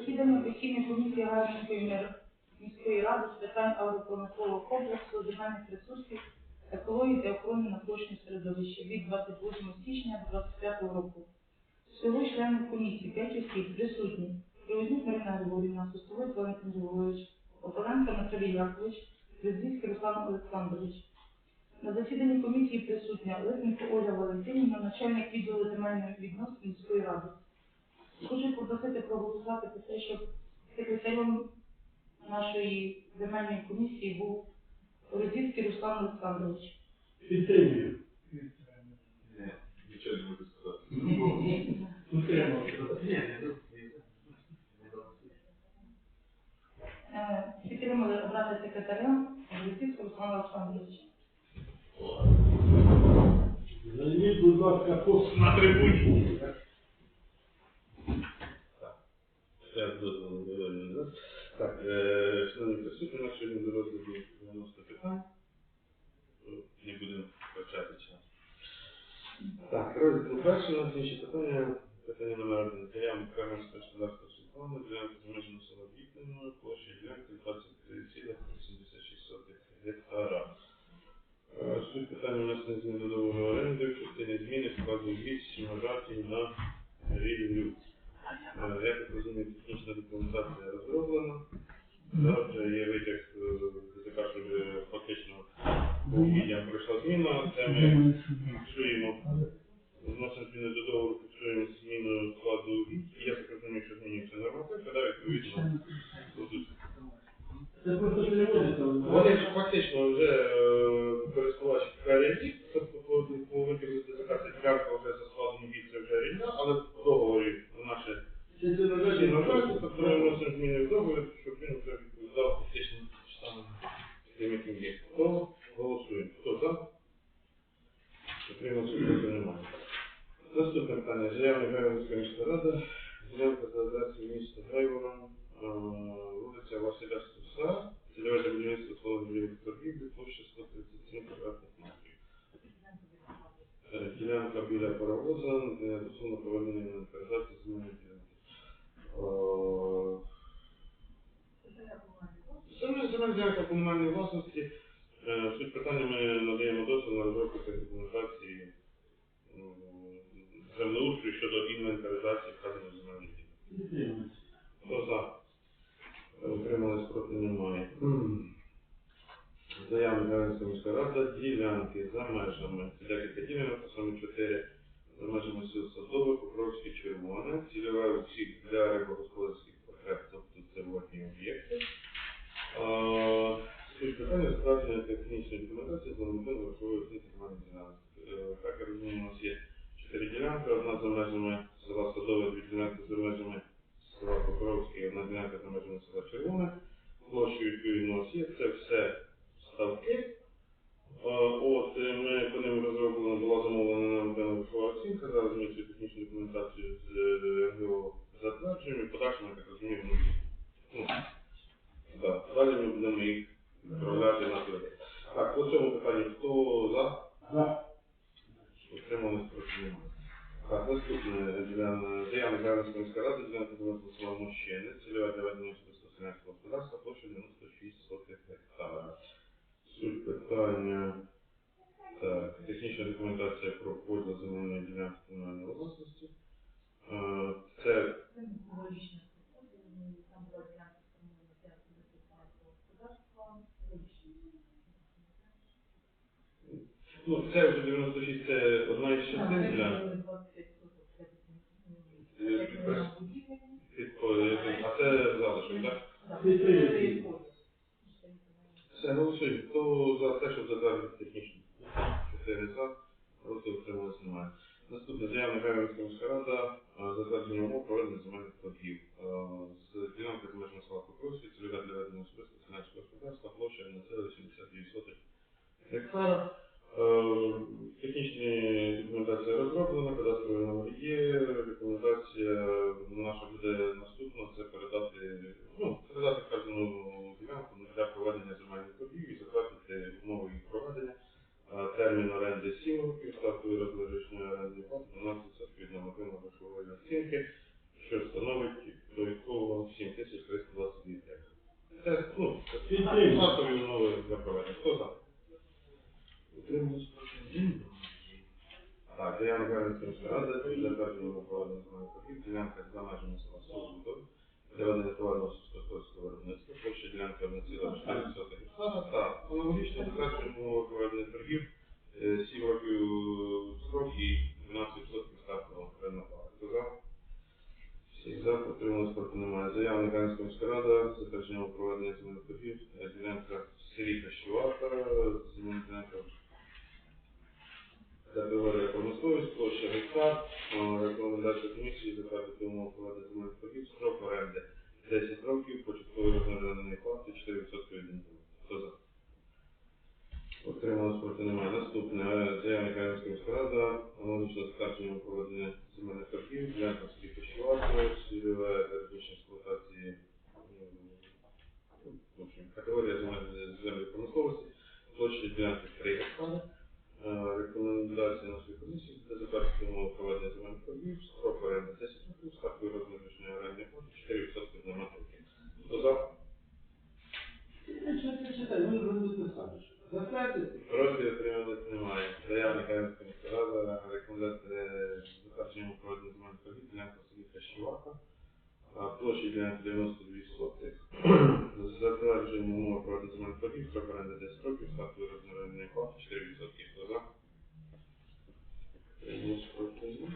засіданні постійної комісії Гарницької міської ради з питань агропромислового комплексу, земельних ресурсів, екології та охорони навколишнього середовища від 28 січня до 25 року. Всього членів комісії 5 осіб присутні. Привознюк Марина Григорівна, Сустовець Валентин Григорович, Опаленко Наталій Якович, Резвицький Руслан Олександрович. На засіданні комісії присутня Лисенко Ольга Валентинівна, начальник відділу земельних відносин міської ради. Хочу попросити проголосувати про те, щоб секретарем нашої земельної комісії був Розівський Руслан Олександрович. Підтримую. Нічого не можу сказати. Підтримую. Е, Підтримали обрати секретарем Розівського Руслана Олександровича. Займіть, будь ласка, пост На трибуні. Так? Так, е, шановні присутні, у нас сьогодні до розгляду 90 питань. Не будемо втрачати час. Так, розділ перший, у нас інші питання. Питання номер один. Заявник фермерського господарства Світлана, ділянка з села Вікнево, площа ділянки 23,86 гектара. Е, Суть питання у внесення змін до договору оренди в частині зміни складу 8 вважати на рівню. Е, Я так розумію, технічна документація розроблена. Да, вже є витяг е, ДЗК, що вже фактично відділам пройшла зміна. Це ми фіксуємо, вносимо зміни до договору, фіксуємо зміну складу. І Я так розумію, що змінюється нормативка, да, відповідно. Це. Вони ж фактично вже е, користувач рік, тобто по, по витягу ДЗК ця ділянка вже за складом від це вже рівня, але в договорі наше Це це Всі нормально, тобто ми вносимо зміни в договір, щоб він вже відповідав фактично саме тим, яким є. Хто голосує? Хто за? Отримався, проти немає. Наступне питання. Заявник Гайворонська міська рада. Ділянка за адресою міста Гайворон, е, вулиця Василя Стуса, цільове для будівництва слово торгівлі, площа 137 квадратних метрів. Е, Ділянка біля паровоза, е, стосовно проведення інвентаризації земельної ділянки. Е, Саме земельна ділянка комунальної власності. Е, Суть питання ми надаємо дозвіл на розробку та документації м, землеустрою щодо інвентаризації вказаної земельної ділянки. Підтримується. Хто за? Утримались проти немає. Міська рада, ділянки за межами, декілька ділянок, саме чотири, за межами сіл Садове, Покровське, Червоне, цільове усіх для рибогосподарських потреб, тобто це водні об'єкти. Суть питання затвердження технічної документації за нормативно враховує оцінки земельних ділянок. Е, Так я розумію, у нас є чотири ділянки, одна за межами села Садове, дві ділянки за межами села Покровське, одна ділянка за межами села Червоне. Площу відповідно є, це все ставки. Е, От, е, по ним розроблена, була замовлена певна вихова оцінка, зараз ми цю технічну документацію з е, РГО затверджуємо і в подальшому, я так розумію, ми, ну, да, далі ми будемо їх відправляти на туди. Так, по цьому питанні, хто за? За. Утримались проти немає. Так, наступне для заявник Гарницької міської ради, ділянка села Мощини, цільове для ведення господарства, площа 96 сотих гектара. Суть питання, так, технічна документація про поділ земельної ділянки комунальної власності. Е, Це Ну, це вже 96, це одна із частин для підходу, а це залишок, так? Так, Підтримується. Все, голосуємо. Хто за те, щоб затвердити технічну? Чотири за, проти утрималось немає. Наступне заявна Гайворонська міська а, затвердження умов проведення земельних торгів. З ділянки з села Покровське, цільове для ведення особисто селянського господарства, площа 1,82 гектара. Е, документація розроблена, кадастровий номер є, рекомендація наша буде наступна, це передати, ну, передати вказану Підтримую. Стартові умови для проведення. Хто за? Утримуюсь. Так, заявник Галицької міської ради, затвердження умов проведення земельних торгів, ділянка за межами села Сузутов, для ведення товарного сільськогосподарського виробництва, площа ділянка 1,4 гектара, та аналогічно затвердження умови проведення торгів, 7 років строк і 12% стартового орендного права. Хто за? Всі за, підтримали спорту немає. Заявник Галицької міської ради, затвердження умов проведення земельних торгів, е, ділянка в селі Кащувата, земельна ділянка Категорія промисловість, площа гектар, Е, рекомендація комісії затвердити умови проведення земельних торгів, строк оренди 10 років, початковий розмір орендної плати 4% від інтернету. Хто за? Отримали проти немає. Наступне, е, заявник Кам'янської міської ради, аналогічно затвердження умов проведення земельних торгів, ділянка в селі Пещуватова, цільове технічної експлуатації, м, в общем, категорія земель- землі промисловості, площа ділянки 3 гектари. Е, Рекомендація нашої комісії для затвердження умов проведення земельних торгів, строк оренди 10 років, ставкою розмір річної орендної плати 4% від нормативки. Хто за? Що ти читай, ви вже написали. Затвердити. Проти отримати немає. Заявник Кам'янська міська рада, рекомендація затвердження умов проведення земельних торгів, ділянка в селі Кащівака, а площа ділянки 92 сотих. Затвердження умов проведення земельних торгів, строк оренди 10 років, ставкою розмір орендної плати 4%. Хто за? Приймуть проти немає.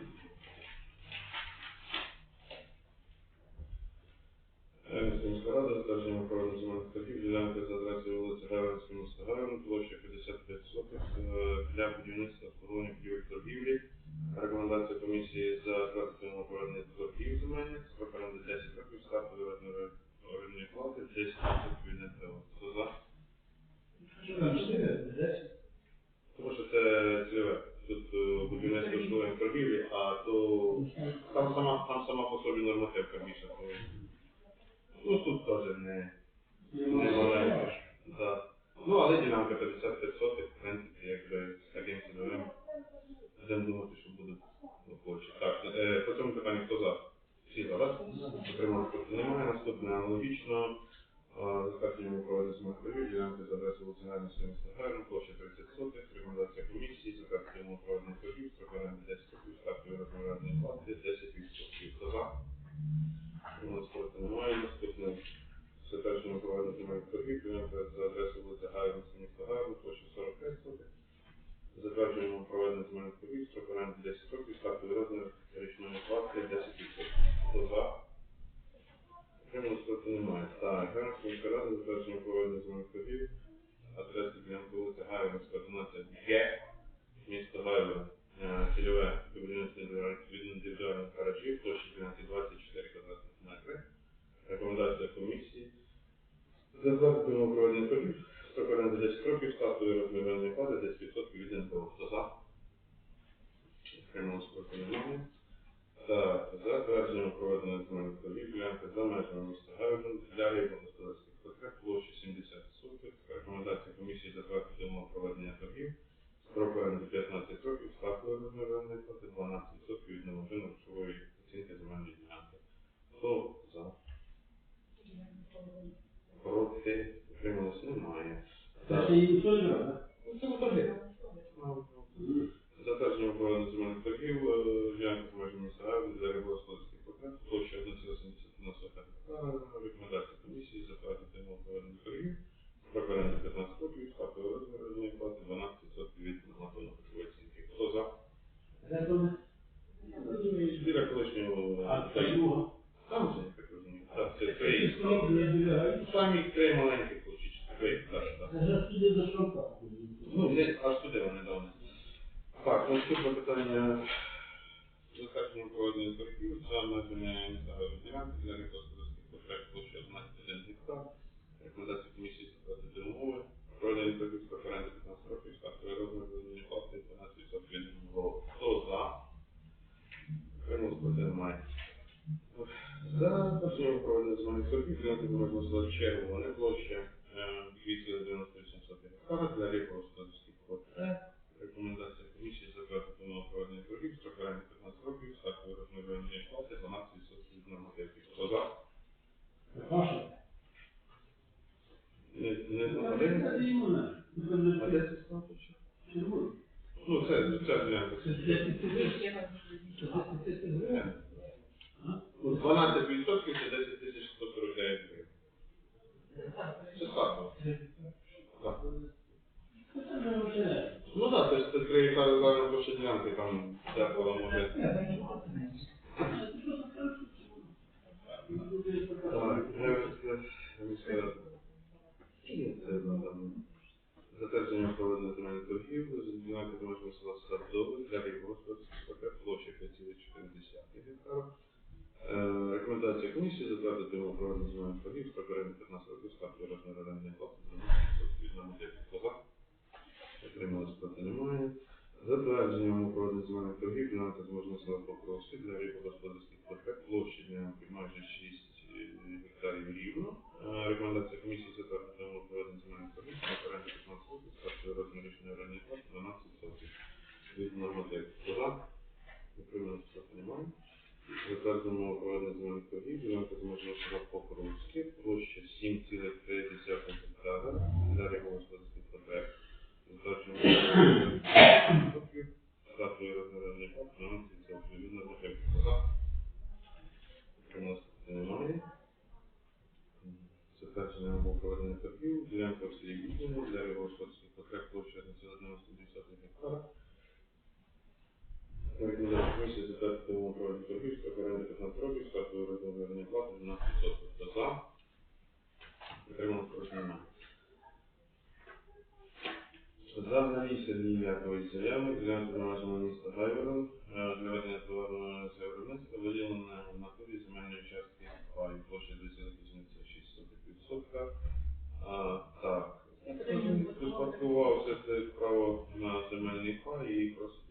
Кам'янська міська рада, затвердження проведення земельних торгів, ділянка за адресою вулиця Гайворонська, міста Гайворон, площа 55 сотих, е, для будівництва обслуговування будівель торгівлі. Рекомендація комісії затвердити умови проведення торгів земельних, строк оренди 10 років, стартовий розмір орендної плати 10% від НТО. Хто за? Що там, 4, 10? Тому що це цільове. Тут е, будівництво обслуговування торгівлі, а то там сама, там сама по собі нормативка більше. то- Ну тут теж не... Не маленько. Да. Ну, але ділянка 55 сотих, в принципі, якби з таким цільовим. Будемо думати, що будуть охочі. Так, е, по цьому питанню хто за? Всі за, так? Отримали проти немає. Наступне аналогічно. Затвердження проведення смертові, ділянки за адресою Луцинальної міста Гайрон, площа 30 сотих, рекомендація комісії, затвердження проведення торгів, строк 10 років, ставкою розмірної плати 10%. Хто за? Отримали проти немає. Наступне затвердження проведення торгів, ділянка за адресою вулиця Гайронська, міста Гайрон, площа 45 сотих. Затверджуємо проведення земельних торгів, оренди 10 років, стартовий розмір річної плати 10%. Хто за? Отримали проти немає. Так, Гайронська міська рада, затвердження проведення земельних торгів, адреса ділянки вулиця Гайронська, 12 Г, місто Гайрон. Е, Цільове будівництво від індивідуальних гаражів, площа ділянки 24 квадратних метри. Рекомендація комісії. Затвердити умови проведення торгів, строк оренди 10 років, ставкою розмір орендної плати 10% від НПО. Хто за? Отримали спорту немає. Так, затвердження проведення земельних торгів, ділянка за межами міста Гайвен для рибогосподарських потреб, площа 70 сотих. Рекомендація комісії затвердити умови проведення торгів, строк оренди 15 років, ставкою розмір орендної плати 12% від нормативно грошової оцінки земельної ділянки. Хто за? Проти? Утрималось немає. Це ще і хто зробив. Ну, Це торги. Затвердження проведення земельних торгів, е, межами міста Гайвен для рибогосподарських потреб, площа 1,71 гектара. Рекомендація комісії затвердити умови проведення торгів, строк оренди 15 років, ставкою розмір орендної плати 12% від нормативно грошової оцінки. Хто за? Біля колишнього... А це друга. Там же, я так розумію. Так, це три. Самі три маленькі так, так. Це до шовка. Ну, не аж туди вони давно. Так, наступне питання. Затвердження проведення торгів за межами місцевої ділянки для рибогосподарських потреб площі 11 гектар. Рекомендація комісії затвердити умови. Проведення торгів з преференції 15 років, стартовий розмір визнання плати 12% від минулого. Хто за? Прямо проти немає. За затвердження проведення земельних торгів ділянки за межами села Червоне площа Примість час немає. Затвердимо проведення земельних торгів, на зможливо по Крумській, площа 7,3 гектара, далі господарський проект. Затверджено копію, статуї розмірення фінансів та відповідно до кілька. Приносити немає. Затвердження або проведення торгів, ділянка в селі Бутному, далі господарський проект, площа 1,1 гектара, Оригінальні комісії депутатів Кривого проводу торгів, строк оренди 15 років, стартовий розмір вернення плати 12%. Хто за? Підтримав проти немає. За навісені ніякої заяви для нашого міністра Гайвером для е, ведення товарного виробництва виділено на турі земельної частки паю площі 286%. Так, тут паркувався це право на земельний пай і просто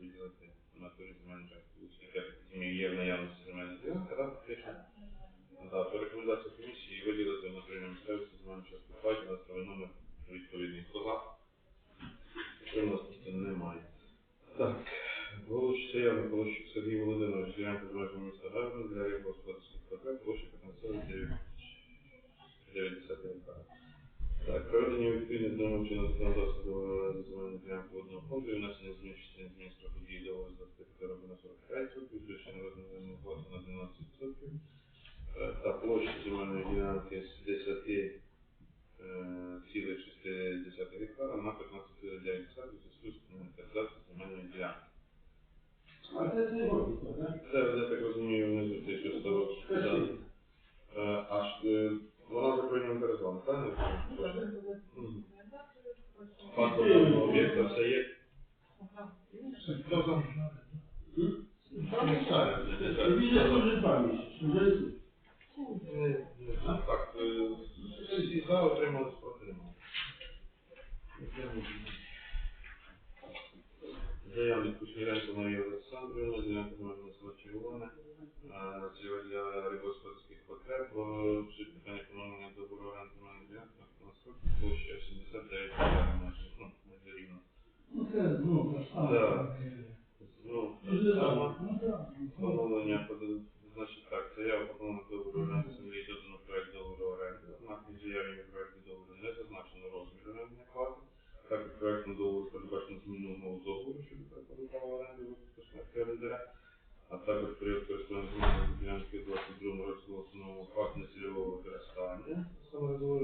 Факт. факт населевого каста саморазво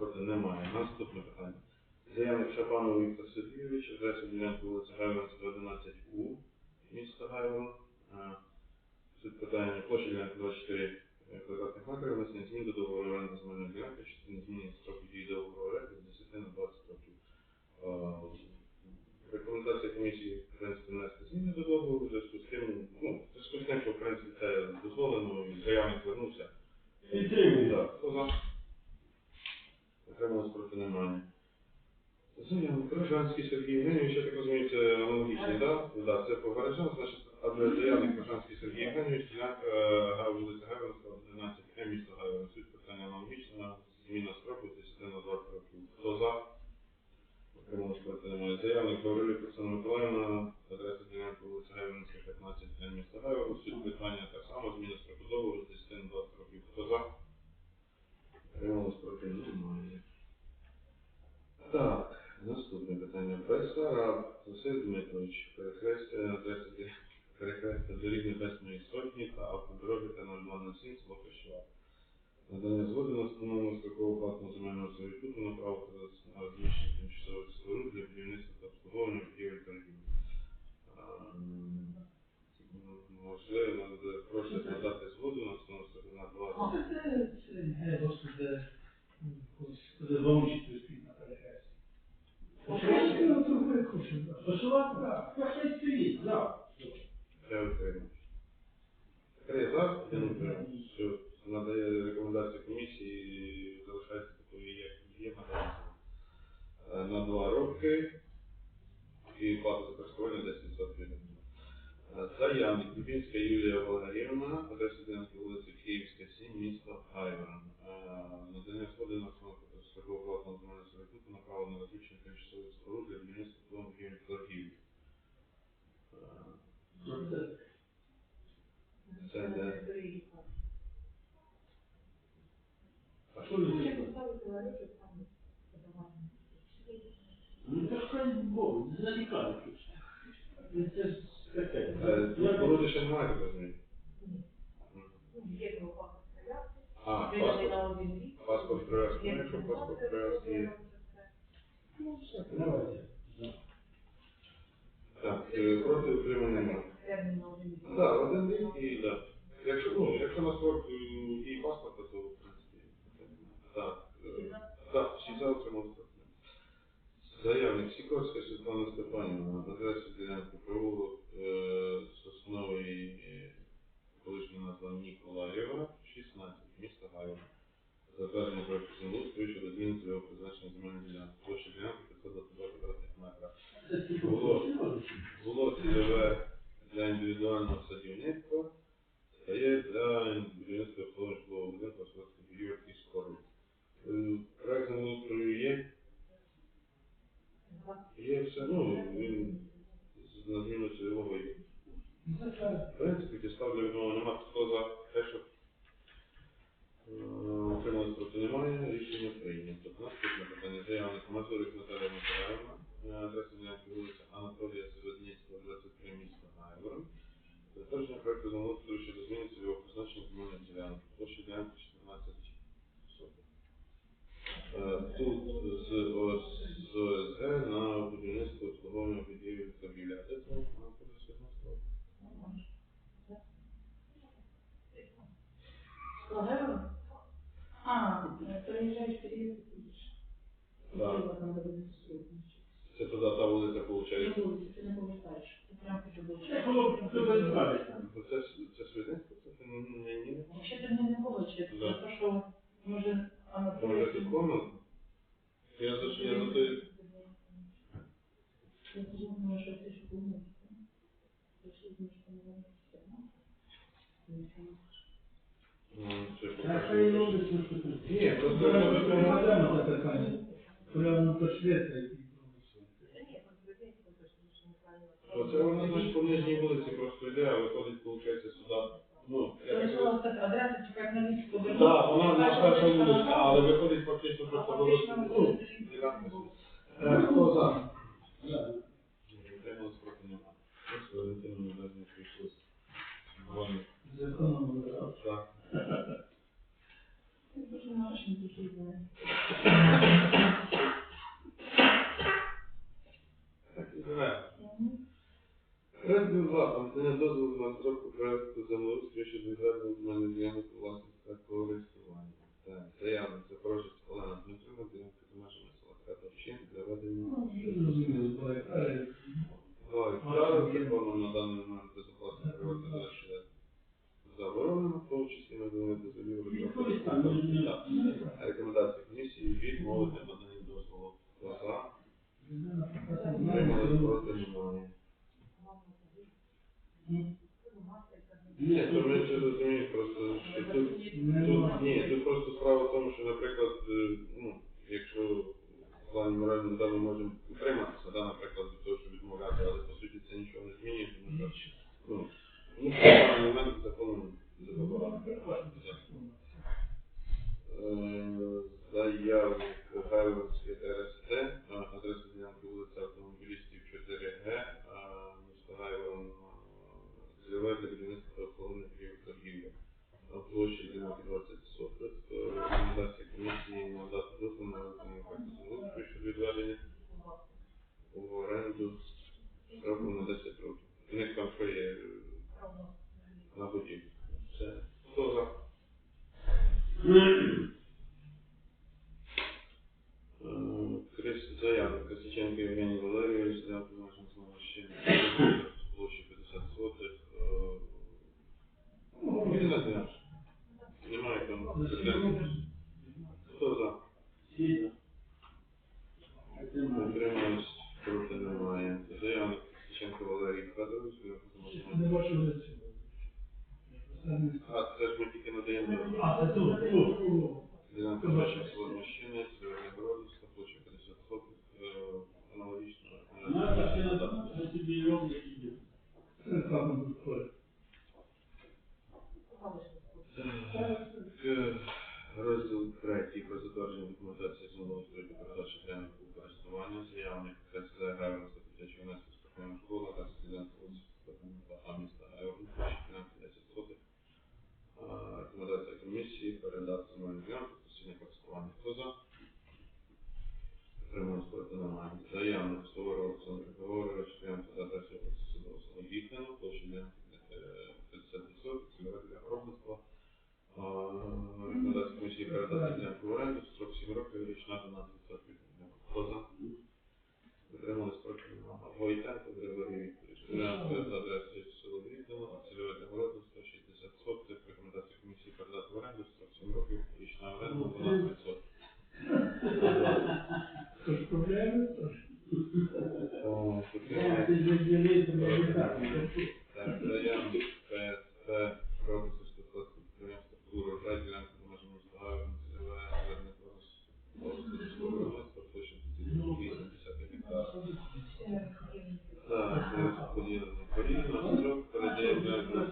проти немає. Наступне питання. Заявник Шапанов Віктор Сергійович, адреса ділянки вулиця Гайвера, 111 У, місто Гайвера. Суть питання площа ділянки 24 е, квадратних метрів, внесення змін до договору оренди земельної ділянки, частини зміни строку дії договору оренди з 10 на 20 років. Рекомендація комісії, в принципі, внести зміни до договору, в зв'язку з тим, ну, в зв'язку з тим, що, в принципі, це дозволено, і заявник вернувся. Підтримуємо. Так, хто? Отрималось проти немає. Бережанський Сергій Євгенійович, я так розумію, це аналогічний, так? Да? Да, це по Бережан, значить, адрес заявник Бережанський Сергій Євгенійович, ділянка вулиця Гавринська, 11 М, місто Гаврин. Суть питання аналогічна, зміна строку 10 20 років. Хто за? Отрималось проти немає. Заявник Гаврилюк Оксана Миколаївна, адреса ділянки вулиця Гавринська, 15 М, місто Гаврин. Суть питання так само, зміна строку договору з 10 на 20 років. Хто за? Отрималось проти немає. Так, наступне питання. Василь Дмитрович, перехрестя ді- перехрестя доріг Небесної Сотні та автодороги Т-0207 село Кашова. Надання згоди на встановлення строкового платного земельного сервітуту на право та на розміщення тимчасових споруд для будівництва та обслуговування будівель торгів. Ем, Можливо, над- надати згоду на встановлення на два Це, це, це, на перехресті. Пошивати. Пошивати, стоїть. Все, надає рекомендацію комісії, залишається такою, як є на два роки і плата за користування 10% від Заявник Дубінська Юлія Валеріївна, ділянки вулиці Київська, 7, місто. Е, Надання згоди на основу такого платного земельного сервітуту на право на тимчасових споруд для будівництва житлових будівель торгівлі. Е, Це де? А що ви Ну, так хай Бог, не залікали. Це ж. Е, Тут породи ще немає, так розумію? А, паспорт, паспорт привезти. Ну, якщо паспорт привезти є. Ну, все, давайте. Так, е, проти утримання немає. Так, один рік і да. Якщо, ну, якщо на срок е, дії паспорта, то в принципі. Так, е, так, всі за отримали. Заявник Сікорська Світлана Степанівна, адреса ділянки провулок е, Сосновий, е, колишня назва Ніколаєва, 16, місто Гайва. Затвердження проекту землеустрою щодо зміни цільового призначення земельної ділянки. Площа ділянки 522 квадратних метра. Було. Було цільове для індивідуального садівництва, стає для будівництва житлового будинку господарських будівель і споруд. Е, Проект землеустрою є, є все, ну, він на зміну цільового є. В принципі, підстав для відмови немає. Хто за те, що е, отримали проти немає, рішення прийнято. Наступне питання. Заявник Мазурик Наталія Миколаївна, е, адреса ділянки вулиця Анатолія Сєвєдніцького, 23 міста Гайворон. Затвердження проекту землеустрою щодо зміни цільового призначення земельної ділянки. Площа ділянки 14 соток. Е, Тут з ОС- з ОСГ на будівництво обслуговування будівель та біля. Де це Анатолія Сєвєдніцького? А, проїжджаєш період. Так. Це туди та вулиця виходить. Ти не повертаєш. Ти прям це подобаєш. було б дуже цікаве. Ну, Це, це Свідництво, це не, не, не, Вообще ти мене не хочеш. Да. Це що, може, Анатолій... Може тут комната? Я за що я за той. Я думаю, що це ж комната. Я ж думаю, що не Ну, це Так, хай покажу. робиться, що тут. Ні, просто Зараз я ми можу прямо на питання. Прямо на пошлєта і Оце воно значить по нижній вулиці просто йде, а виходить, виходить, сюди. Ну, я так Тобто, розумію. так, адреса, повернути. Так, вона на першому вулиця, але виходить фактично просто фактично вулиця. Ні, то ми це розуміємо, просто що тут, тут ні, тут просто справа в тому, що, наприклад, е, ну, якщо в плані морального да, ми можемо утриматися, да, наприклад, від того, щоб відмовляти, але по суті це нічого не змінює, тому що ну, ну, в даний момент законом заборонено перебувати. Заяв Гайвер з е, ТРСТ, адреса ділянки вулиця Автомобілістів 4Г, Михайлом зірвети будівництва колонних торгівлі на площі 12-20 соток. Рекомендація комісії надати дозвіл на виконання факту щодо відведення у оренду штрафу на 10 років. У них там є е, на будівлі. Все. Хто за? That's the one. Yeah.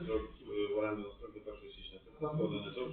wzrost Orlando Nowego Patrzyliście na ten sam, to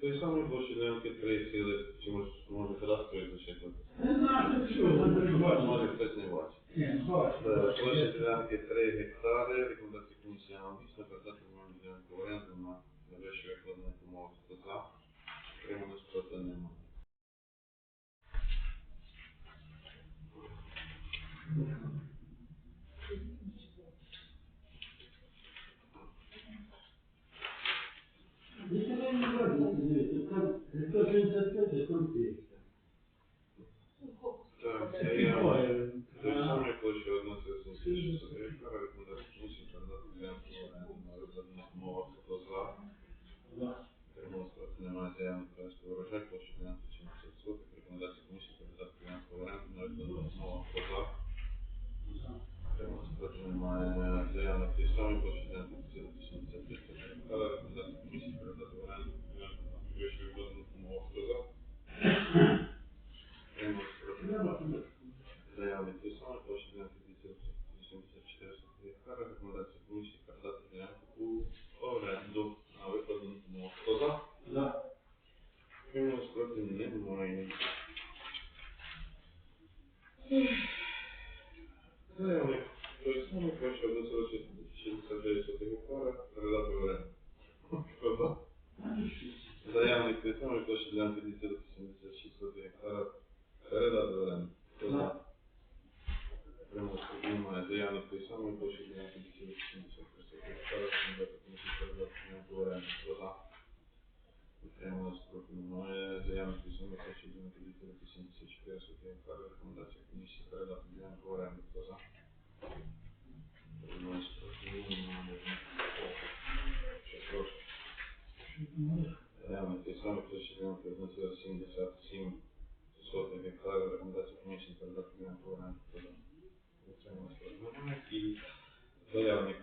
Той самий площі ділянки 3 сіли, чи може, може кадастрові зачепити? Не знаю, що ви Може бачите. хтось не бачить. Ні, бачите. Е, Площа бачите. ділянки 3 гектари, рекомендація комісії аналогічна, передати вам ділянку в оренду на найвищу викладену умову. Хто за? Отримали, що це немає. Немає заявок тих самих 77 сотих гектарів рекомендацій приміщень передати на повернення до отримання споживання і заявник.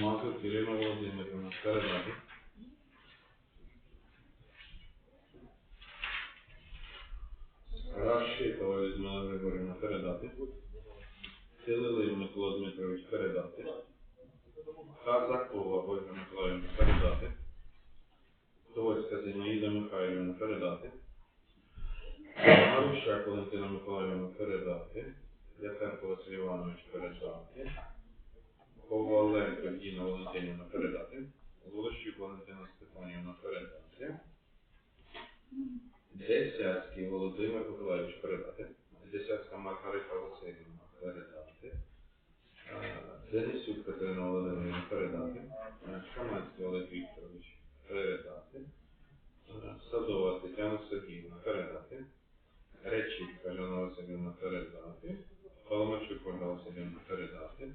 Маков Ирина Владимировна, Карабаев. Рашитова Людмила Григорівна передати. Силилин Микола Дмитрович передати. Казакова Ольга Миколаївна передати. Товольська Зінаїда Михайлівна передати. Марущак Валентина Миколаївна передати. Яценко Василь Іванович передати. Коваленко Діна Володимирівна передати. Волощук Валентина Степанівна передати. Десяцький Володимир Миколаївич передати. Десяцька Маргарита Васильівна передати. Денисюк Катерина Володимирівна передати. Каменський Олег Вікторович передати. Садова Тетяна Сергіївна передати. Речі Кажана Васильівна передати. Паламарчук Ольга Васильівна передати.